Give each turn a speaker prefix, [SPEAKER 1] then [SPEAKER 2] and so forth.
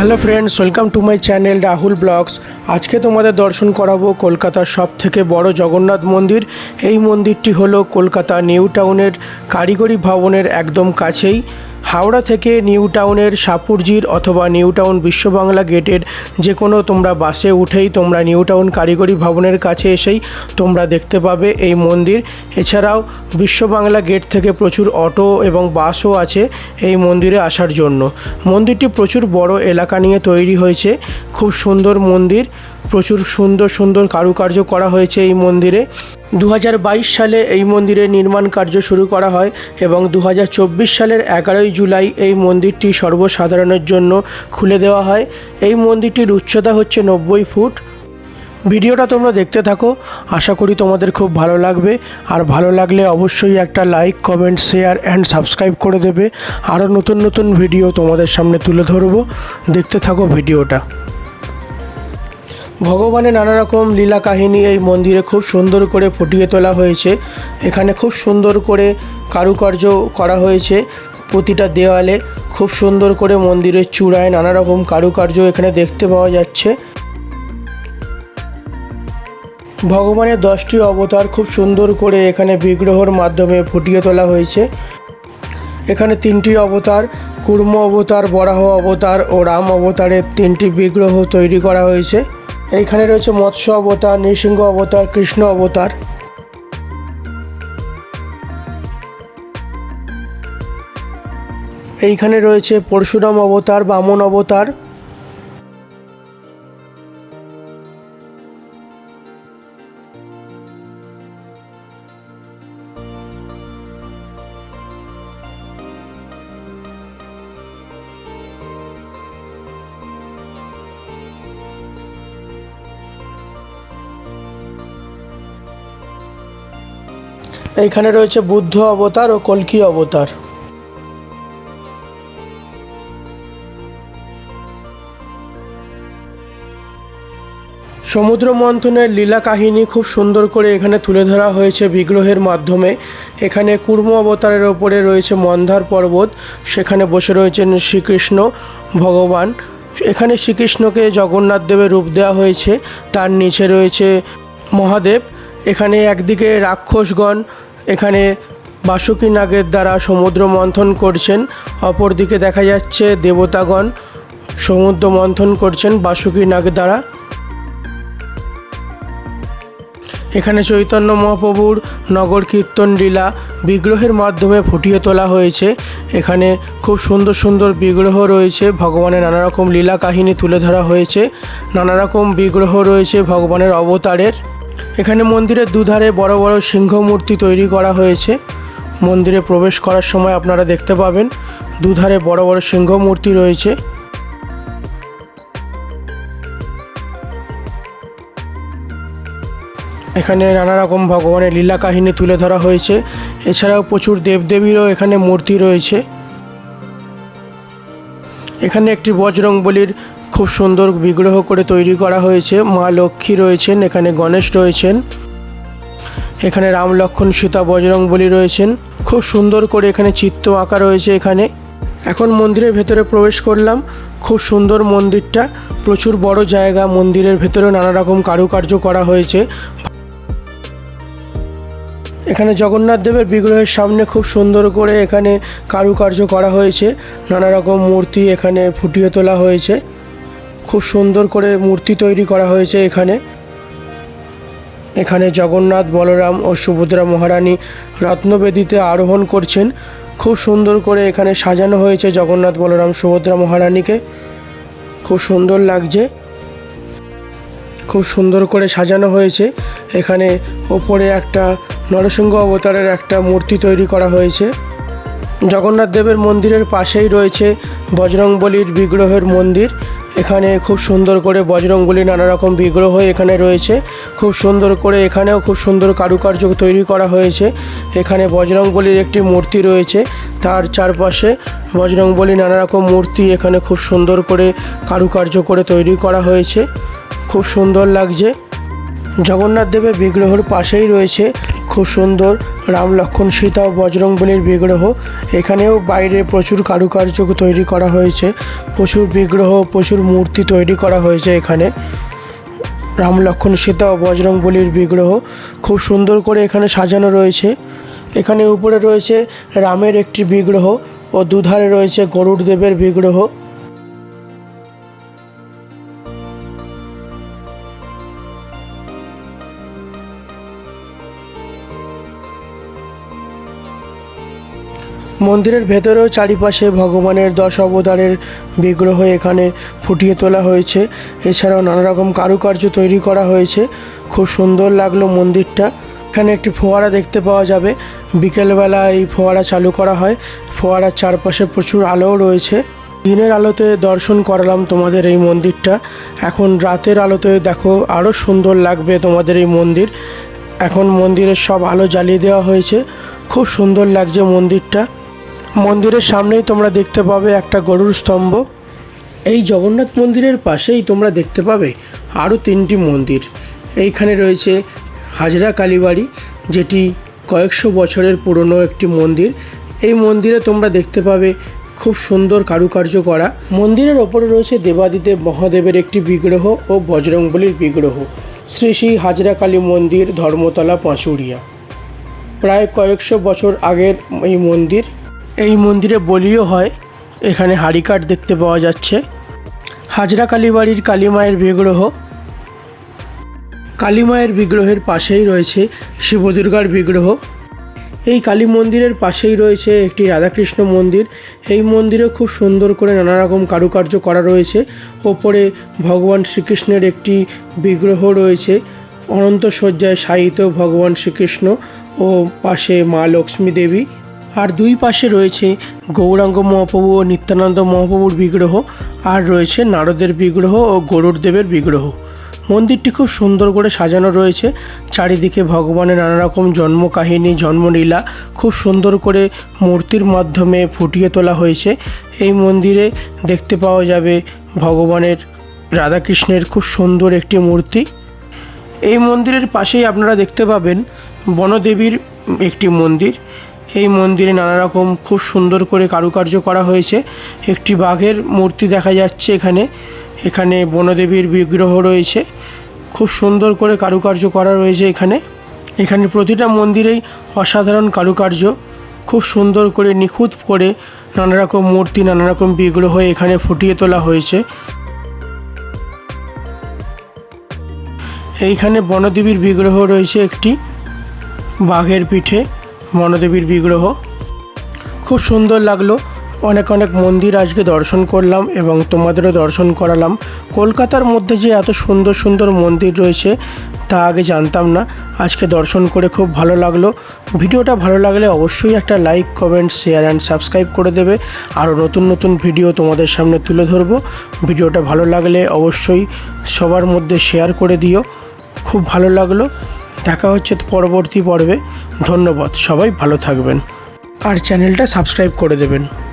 [SPEAKER 1] hello friends welcome to my channel Rahul blogs আজকে তোমাদের দর্শন করাবো কলকাতার সব থেকে বড় জগন্নাথ মন্দির এই মন্দিরটি হলো কলকাতা নিউ টাউনের কারিগরি ভবনের একদম কাছেই হাওড়া থেকে নিউ টাউনের সাপুরজির অথবা নিউ টাউন বিশ্ববাংলা গেটের যে কোনো তোমরা বাসে উঠেই তোমরা নিউ টাউন কারিগরি ভবনের কাছে এসেই তোমরা দেখতে পাবে এই মন্দির এছাড়াও বিশ্ববাংলা গেট থেকে প্রচুর অটো এবং বাসও আছে এই মন্দিরে আসার জন্য মন্দিরটি প্রচুর বড় এলাকা নিয়ে তৈরি হয়েছে খুব সুন্দর মন্দির প্রচুর সুন্দর সুন্দর কারুকার্য করা হয়েছে এই মন্দিরে দু সালে এই মন্দিরের নির্মাণ কার্য শুরু করা হয় এবং দু সালের এগারোই জুলাই এই মন্দিরটি সর্বসাধারণের জন্য খুলে দেওয়া হয় এই মন্দিরটির উচ্চতা হচ্ছে নব্বই ফুট ভিডিওটা তোমরা দেখতে থাকো আশা করি তোমাদের খুব ভালো লাগবে আর ভালো লাগলে অবশ্যই একটা like comment share and subscribe করে দেবে আরও নতুন নতুন ভিডিও তোমাদের সামনে তুলে ধরবো দেখতে থাকো ভিডিওটা ভগবানের নানা রকম লীলা কাহিনী এই মন্দিরে খুব সুন্দর করে ফুটিয়ে তোলা হয়েছে এখানে খুব সুন্দর করে কারুকার্য করা হয়েছে প্রতিটা দেওয়ালে খুব সুন্দর করে মন্দিরের চূড়ায় নানা রকম কারুকার্য এখানে দেখতে পাওয়া যাচ্ছে ভগবানের দশটি অবতার খুব সুন্দর করে এখানে বিগ্রহর মাধ্যমে ফুটিয়ে তোলা হয়েছে এখানে তিনটি অবতার কুর্ম অবতার বরাহ অবতার ও রাম অবতারের তিনটি বিগ্রহ তৈরি করা হয়েছে এইখানে রয়েছে মৎস্য অবতার নৃসিংহ অবতার কৃষ্ণ অবতার এইখানে রয়েছে পরশুরাম অবতার বামন অবতার এইখানে রয়েছে বুদ্ধ অবতার ও কলকি অবতার সমুদ্র মন্থনের লীলা কাহিনী খুব সুন্দর করে এখানে তুলে ধরা হয়েছে বিগ্রহের মাধ্যমে এখানে কুর্ম অবতারের ওপরে রয়েছে মন্দার পর্বত সেখানে বসে রয়েছেন শ্রীকৃষ্ণ ভগবান এখানে শ্রীকৃষ্ণকে জগন্নাথ দেবের রূপ দেওয়া হয়েছে তার নিচে রয়েছে মহাদেব এখানে একদিকে রাক্ষসগণ এখানে বাসুকী নাগের দ্বারা সমুদ্র মন্থন করছেন অপরদিকে দেখা যাচ্ছে দেবতাগণ সমুদ্র মন্থন করছেন বাসুকী নাগ দ্বারা এখানে চৈতন্য মহাপ্রভুর নগর কীর্তন লীলা বিগ্রহের মাধ্যমে ফুটিয়ে তোলা হয়েছে এখানে খুব সুন্দর সুন্দর বিগ্রহ রয়েছে ভগবানের নানা রকম লীলা কাহিনী তুলে ধরা হয়েছে নানা রকম বিগ্রহ রয়েছে ভগবানের অবতারের এখানে মন্দিরের দুধারে বড় বড় সিংহ মূর্তি তৈরি করা হয়েছে মন্দিরে প্রবেশ করার সময় আপনারা দেখতে পাবেন দুধারে বড় বড় সিংহ মূর্তি রয়েছে এখানে নানা রকম ভগবানের লীলা কাহিনী তুলে ধরা হয়েছে এছাড়াও প্রচুর দেবদেবীরও এখানে মূর্তি রয়েছে এখানে একটি বজরং বলির খুব সুন্দর বিগ্রহ করে তৈরি করা হয়েছে মা লক্ষ্মী রয়েছেন এখানে গণেশ রয়েছেন এখানে রাম লক্ষণ সীতা বজরং রয়েছেন খুব সুন্দর করে এখানে চিত্ত আঁকা রয়েছে এখানে এখন মন্দিরের ভেতরে প্রবেশ করলাম খুব সুন্দর মন্দিরটা প্রচুর বড় জায়গা মন্দিরের ভেতরে নানা রকম কারুকার্য করা হয়েছে এখানে জগন্নাথ দেবের বিগ্রহের সামনে খুব সুন্দর করে এখানে কারুকার্য করা হয়েছে নানা রকম মূর্তি এখানে ফুটিয়ে তোলা হয়েছে খুব সুন্দর করে মূর্তি তৈরি করা হয়েছে এখানে এখানে জগন্নাথ বলরাম ও সুভদ্রা মহারানী রত্নবেদিতে আরোহণ করছেন খুব সুন্দর করে এখানে সাজানো হয়েছে জগন্নাথ বলরাম সুভদ্রা মহারানীকে খুব সুন্দর লাগছে খুব সুন্দর করে সাজানো হয়েছে এখানে ওপরে একটা নরসিংহ অবতারের একটা মূর্তি তৈরি করা হয়েছে জগন্নাথ দেবের মন্দিরের পাশেই রয়েছে বজরংবলীর বিগ্রহের মন্দির এখানে খুব সুন্দর করে বজরঙ্গলি নানা রকম বিগ্রহ এখানে রয়েছে খুব সুন্দর করে এখানেও খুব সুন্দর কারুকার্য তৈরি করা হয়েছে এখানে বজরঙ্গলির একটি মূর্তি রয়েছে তার চারপাশে বজরঙ্গলি নানা রকম মূর্তি এখানে খুব সুন্দর করে কারুকার্য করে তৈরি করা হয়েছে খুব সুন্দর লাগছে জগন্নাথ দেবের বিগ্রহর পাশেই রয়েছে খুব সুন্দর রাম লক্ষণ সীতা ও বজরংবলীর বিগ্রহ এখানেও বাইরে প্রচুর কারুকার্য তৈরি করা হয়েছে প্রচুর বিগ্রহ প্রচুর মূর্তি তৈরি করা হয়েছে এখানে রাম লক্ষণ সীতা ও বজরংবলীর বিগ্রহ খুব সুন্দর করে এখানে সাজানো রয়েছে এখানে উপরে রয়েছে রামের একটি বিগ্রহ ও দুধারে রয়েছে গরুর দেবের বিগ্রহ মন্দিরের ভেতরেও চারিপাশে ভগবানের দশ অবতারের বিগ্রহ এখানে ফুটিয়ে তোলা হয়েছে এছাড়াও নানা রকম কারুকার্য তৈরি করা হয়েছে খুব সুন্দর লাগলো মন্দিরটা এখানে একটি ফোয়ারা দেখতে পাওয়া যাবে বিকেলবেলা এই ফোয়ারা চালু করা হয় ফোয়ারার চারপাশে প্রচুর আলোও রয়েছে দিনের আলোতে দর্শন করালাম তোমাদের এই মন্দিরটা এখন রাতের আলোতে দেখো আরও সুন্দর লাগবে তোমাদের এই মন্দির এখন মন্দিরের সব আলো জ্বালিয়ে দেওয়া হয়েছে খুব সুন্দর লাগছে মন্দিরটা মন্দিরের সামনেই তোমরা দেখতে পাবে একটা গরুর স্তম্ভ এই জগন্নাথ মন্দিরের পাশেই তোমরা দেখতে পাবে আরও তিনটি মন্দির এইখানে রয়েছে হাজরা কালীবাড়ি যেটি কয়েকশো বছরের পুরনো একটি মন্দির এই মন্দিরে তোমরা দেখতে পাবে খুব সুন্দর কারুকার্য করা মন্দিরের ওপরে রয়েছে দেবাদিদেব মহাদেবের একটি বিগ্রহ ও বজরংবলির বিগ্রহ শ্রী শ্রী হাজরা কালী মন্দির ধর্মতলা পাঁচুড়িয়া প্রায় কয়েকশো বছর আগের এই মন্দির এই মন্দিরে বলিও হয় এখানে হাড়িকাঠ দেখতে পাওয়া যাচ্ছে হাজরা কালীবাড়ির কালীমায়ের বিগ্রহ কালীমায়ের বিগ্রহের পাশেই রয়েছে শিবদুর্গার বিগ্রহ এই কালী মন্দিরের পাশেই রয়েছে একটি রাধাকৃষ্ণ মন্দির এই মন্দিরে খুব সুন্দর করে নানা রকম কারুকার্য করা রয়েছে ওপরে ভগবান শ্রীকৃষ্ণের একটি বিগ্রহ রয়েছে অনন্ত শয্যায় শায়িত ভগবান শ্রীকৃষ্ণ ও পাশে মা লক্ষ্মী দেবী আর দুই পাশে রয়েছে গৌরাঙ্গ মহাপ্রভু ও নিত্যানন্দ মহাপ্রভুর বিগ্রহ আর রয়েছে নারদের বিগ্রহ ও গরুরদেবের বিগ্রহ মন্দিরটি খুব সুন্দর করে সাজানো রয়েছে চারিদিকে ভগবানের নানা রকম জন্মকাহিনী জন্মলীলা খুব সুন্দর করে মূর্তির মাধ্যমে ফুটিয়ে তোলা হয়েছে এই মন্দিরে দেখতে পাওয়া যাবে ভগবানের রাধাকৃষ্ণের খুব সুন্দর একটি মূর্তি এই মন্দিরের পাশেই আপনারা দেখতে পাবেন বনদেবীর একটি মন্দির এই মন্দিরে নানা রকম খুব সুন্দর করে কারুকার্য করা হয়েছে একটি বাঘের মূর্তি দেখা যাচ্ছে এখানে এখানে বনদেবীর বিগ্রহ রয়েছে খুব সুন্দর করে কারুকার্য করা রয়েছে এখানে এখানে প্রতিটা মন্দিরেই অসাধারণ কারুকার্য খুব সুন্দর করে নিখুঁত করে নানা রকম মূর্তি নানা রকম বিগ্রহ এখানে ফুটিয়ে তোলা হয়েছে এইখানে বনদেবীর বিগ্রহ রয়েছে একটি বাঘের পিঠে মনদেবীর বিগ্রহ খুব সুন্দর লাগলো অনেক অনেক মন্দির আজকে দর্শন করলাম এবং তোমাদেরও দর্শন করালাম কলকাতার মধ্যে যে এত সুন্দর সুন্দর মন্দির রয়েছে তা আগে জানতাম না আজকে দর্শন করে খুব ভালো লাগলো ভিডিওটা ভালো লাগলে অবশ্যই একটা like comment share and subscribe করে দেবে আরও নতুন নতুন ভিডিও তোমাদের সামনে তুলে ধরবো ভিডিওটা ভালো লাগলে অবশ্যই সবার মধ্যে শেয়ার করে দিও খুব ভালো লাগলো দেখা হচ্ছে পরবর্তী পর্বে ধন্যবাদ সবাই ভালো থাকবেন আর চ্যানেলটা সাবস্ক্রাইব করে দেবেন